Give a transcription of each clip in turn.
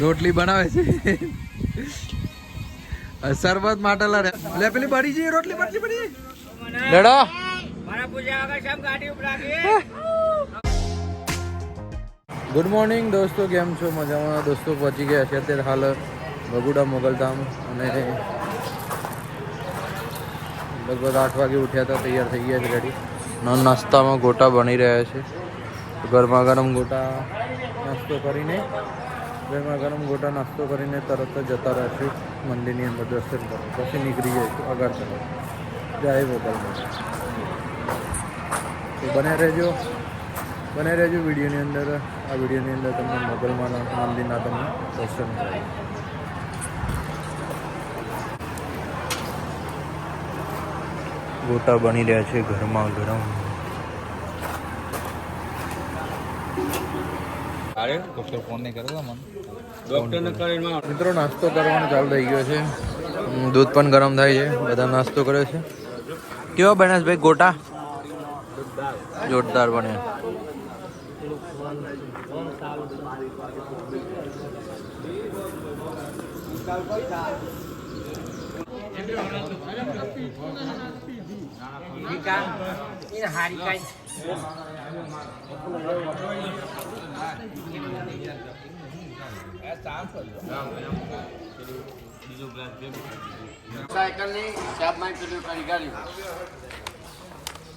રોટલી બનાવે છે. શરબત માટે લડે લે પેલી બળી જઈ રોટલી બટલી બળી લડો. ગુડ મોર્નિંગ દોસ્તો કેમ છો? મજામાં? દોસ્તો પહોંચી ગયા છે અત્યારે હાલ બગુડા મોગલધામ અને લગભગ આઠ વાગે ઉઠ્યા હતા તૈયાર થઈ ગયા છે રેડી નાસ્તામાં ગોટા બની રહ્યા છે. ગરમા ગરમ ગોટા નાસ્તો કરીને ગરમા ગરમ ગોટા નાસ્તો કરીને તરત જ જતા રહેશું. મંદિરની અંદર દર્શન કરો. પછી નીકળી જઈશું. તરફ જય મોગલમાં તો બને રહેજો. બને રહેજો વિડીયોની અંદર. આ વિડીયોની અંદર તમને મોગલમાના મંદિરના તમને દર્શન કરાવીશ. ગોટા બની રહ્યા છે ઘરમાં ગરમ. અરે ફોન નહીં કર્યો મને. મિત્રો, નાસ્તો કરવાનો ચાલુ થઈ ગયો છે. દૂધ પણ ગરમ થાય છે. બધા નાસ્તો કરે છે. કેવો બને ગોટા? જોરદાર બને.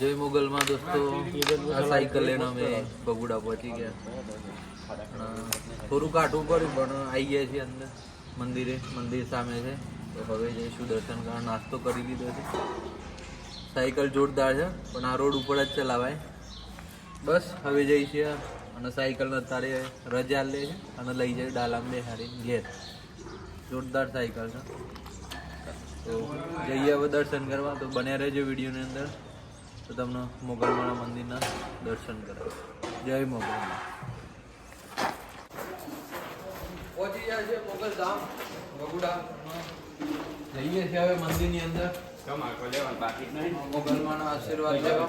જય મોગલમાં દોસ્તો સાયકલ લઈને અમે બગુડા પહોંચી ગયા. થોડું કાઢવું પડ્યું પણ આવી ગયા છીએ અંદર, મંદિરે, મંદિર સામે છે. તો હવે જઈશું દર્શન કરવા, નાસ્તો કરી લીધો છે. સાયકલ જોરદાર છે, પણ આ રોડ ઉપર જ ચલાવાય. બસ, હવે જઈશું અને સાયકલ અત્યારે રજા લે છે અને લઈ જાય ડાલામ બેહાડી ઘેર. જોરદાર સાયકલ છે. તો જઈએ હવે દર્શન કરવા. તો બન્યા રહેજો વિડીયોની અંદર. તો તમને મોગલમાળા મંદિરના દર્શન કરાવો જય મોગલમાં. પહોંચી ગયા છે મોગલધામ બગુડા જઈએ છીએ હવે મંદિરની અંદર. મોગલમાના આશીર્વાદ લેવા.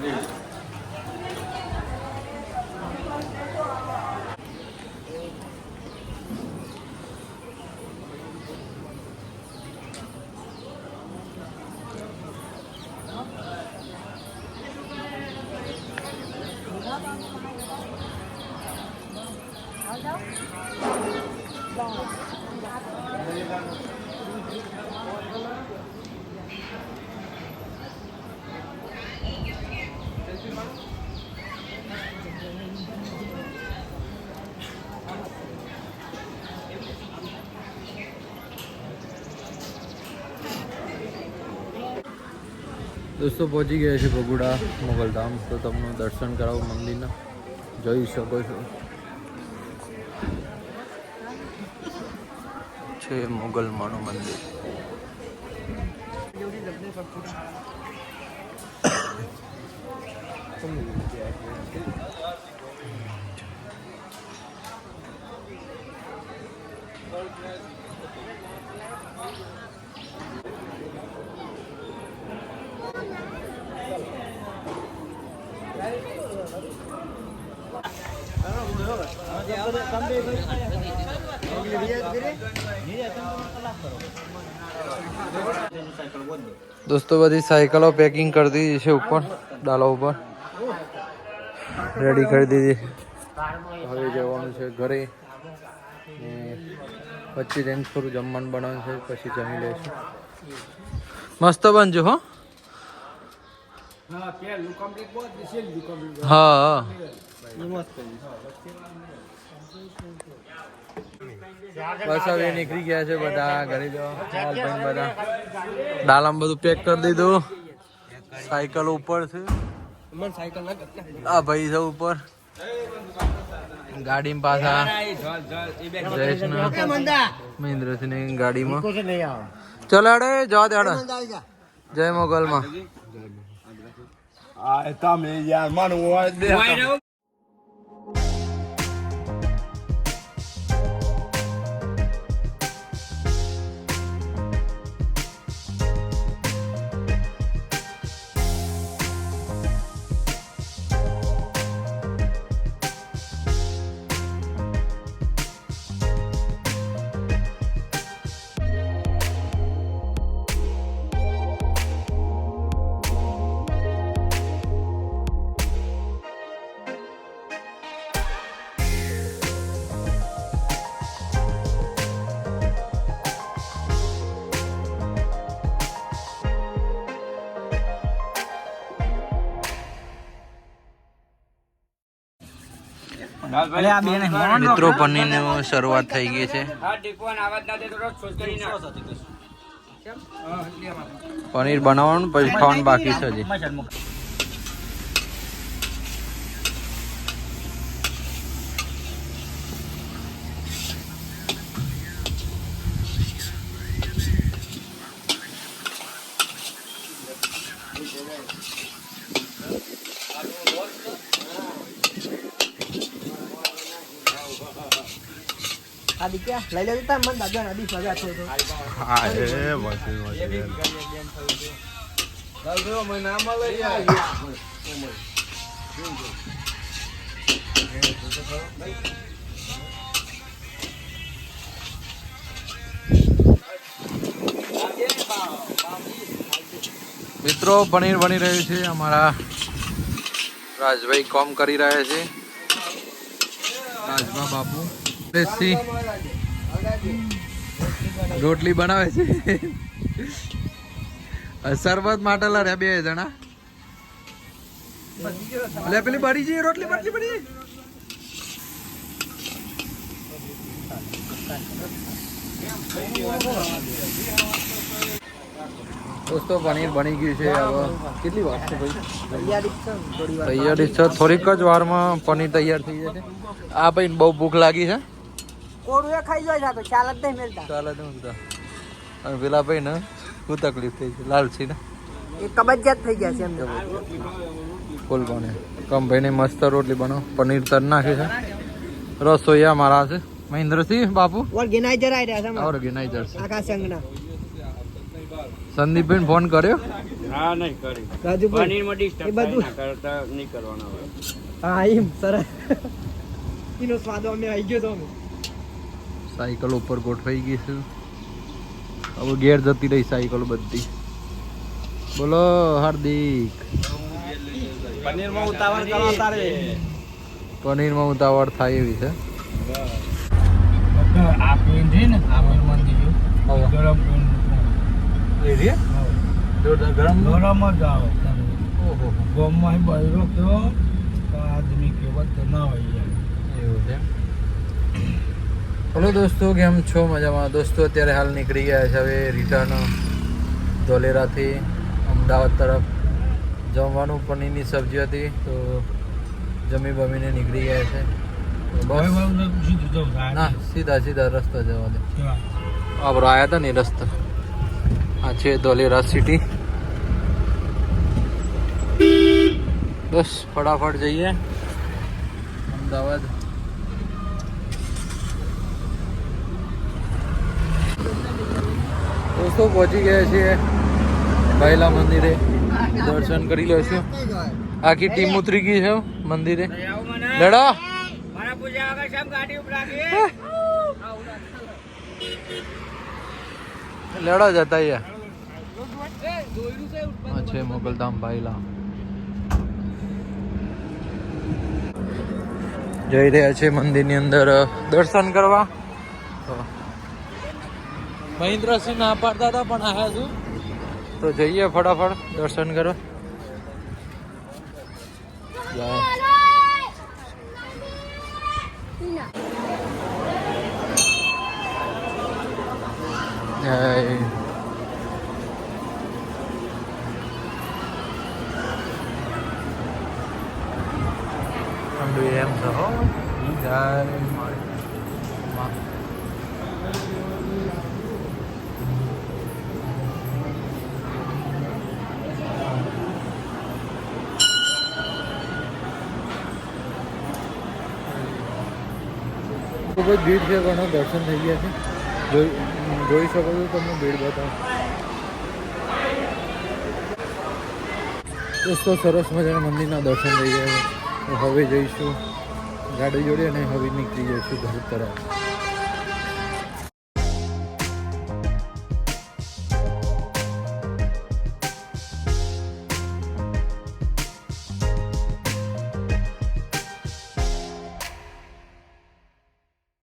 Thank. દોસ્તો પહોંચી ગયા છે બગુડા મોગલધામ તો તમને દર્શન કરાવો મંદિરના. જોઈ શકો છો. છે મોગલમાનું મંદિર. દોસ્તો, બધી સાયકલો પેકિંગ કરી દીધી છે ઉપર, ડાલા ઉપર. રેડી કરી દીધી. હવે જવાનું છે ઘરે. પછી જઈને થોડું જમવાનું બનાવવાનું છે, પછી જમી લઈશું. મસ્ત બનજો, હો. હા હા બસ હવે નીકળી ગયા છે બધા ઘરે જવા માલભાઈ બધા. ડાલામાં બધું પેક કરી દીધું. સાયકલ ઉપર છે. આ ભાઈ છે ઉપર. ગાડીમાં પાછા જયેશના મહેન્દ્રસિંહની ગાડીમાં ચલો અડે જવા દે જય મોગલમાં. તમે યાર માનું હોય મિત્રો પનીરની શરૂઆત થઈ ગઈ છે. પનીર બનાવવાનું પછી ખાવાનું બાકી છે હજી. મિત્રો પનીર બની રહ્યું છે. અમારા રાજભાઈ કોમ કરી રહ્યા છે. રાજભા બાપુ. દેશી રોટલી બનાવે છે. શરબત માટેલા રહ્યા બે જણા. લે, પેલી બળી જઈ રોટલી બટલી બળી દોસ્તો, પનીર બની ગયું છે હવે. કેટલી વાર છે ભાઈ? તૈયારી છે થોડીક જ વારમાં પનીર તૈયાર થઈ જશે. આ ભાઈ બહુ ભૂખ લાગી છે. કોરું એ ખાઈ જાય તો ખ્યાલ જ નહીં મેલતા ચાલે તો ઊંઘતા. અને પેલા ભાઈ ને શું તકલીફ થઈ છે? લાલસી ને? એ કબજિયાત થઈ ગયા છે એમને ફૂલ કોને કમ ભાઈ ને મસ્ત રોટલી બનો પનીર તર નાખે છે. રસોઈયા મારા છે. મહેન્દ્રસિંહ બાપુ? ઓર્ગેનાઇઝર આવી રહ્યા છે. ઓર્ગેનાઇઝર છે. સંદીપભાઈ ફોન કર્યો? હા નહીં કરી. રાજુભાઈ પનીરમાં ડિસ્ટર્બ ના કરતા નહીં કરવાના હા એમ સરસ. એનો સ્વાદ અમે આવી ગયો તો અમે સાયકલ ઉપર ગોઠવાઈ ગઈ છે. હવે ઘેર જતી રહી સાયકલ બધી. બોલો હાર્દિક. પનીરમાં ઉતાવળ કરો તારે. પનીરમાં ઉતાવળ થાય એવી છે. આ પેન છે ને આ પેનમાં દીધું ગરમ પેન. ગરમ? ગરમ જ આવે ઓહો. ગમમાં બૈરો તો આદમી કેવત તો ના હોય એવું છે હેલો દોસ્તો કેમ છો? મજામાં. દોસ્તો અત્યારે હાલ નીકળી ગયા છે હવે રિટર્ન ધોલેરાથી અમદાવાદ તરફ. જમવાનું પનીરની સબ્જી હતી તો જમી બમીને નીકળી ગયા છે. બસ. ના સીધા સીધા રસ્તા જવા દે. આપણે આવ્યા હતા ને રસ્તો રસ્તા. આ છે ધોલેરા સિટી બસ ફટાફટ જઈએ. અમદાવાદ. દોસ્તો, પહોંચી ગયા છીએ ભાઈલા મંદિરે. દર્શન કરી લેશું આખી ટીમ ઉતરી ગઈ છે મંદિરે. લડો. લડો જતા યાર છે મોગલધામ ભાઈલા. જઈ રહ્યા છે મંદિરની અંદર દર્શન કરવા. મહેન્દ્રસિંહ ના પાડતા હતા પણ આવ્યા છું. તો જઈએ ફટાફટ, દર્શન કરવા. જય. જય. ઠંડુ એમ છે હો ખૂબ જ ભીડ છે ઘણા દર્શન થઈ ગયા છે. જોઈ શકો છો તમને ભીડ બતાવો. દોસ્તો, સરસ મજાના મંદિરના દર્શન થઈ ગયા છે. હવે જઈશું ગાડી જોડી અને હવે નીકળી જઈશું ઘર તરફ.